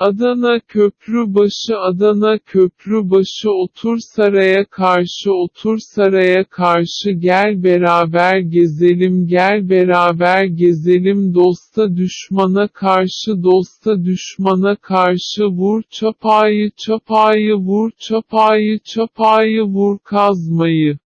Adana Köprübaşı Adana Köprübaşı otur saraya karşı otur saraya karşı gel beraber gezelim gel beraber gezelim dosta düşmana karşı dosta düşmana karşı vur çapayı çapayı vur çapayı çapayı vur kazmayı.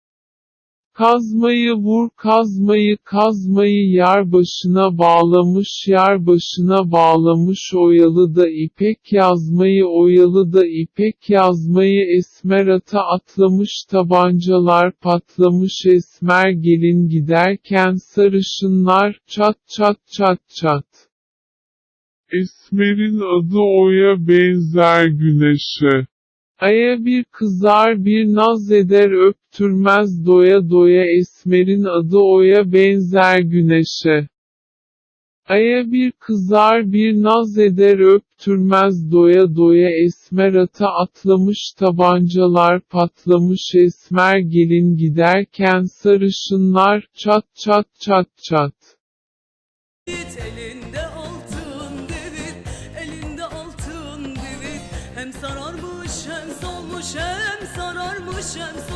Kazmayı vur kazmayı kazmayı yar başına bağlamış yar başına bağlamış oyalı da ipek yazmayı oyalı da ipek yazmayı esmer ata atlamış tabancalar patlamış esmer gelin giderken sarışınlar çat çat çat çat. Esmer'in adı Oya benzer güneşe. Aya bir kızar bir naz eder öptürmez doya doya esmerin adı oya benzer güneşe. Aya bir kızar bir naz eder öptürmez doya doya esmer ata atlamış tabancalar patlamış esmer gelin giderken sarışınlar çat çat çat çat. Yiğit elinde altın Hem sararmış hem solmuş hem sararmış hem solmuş.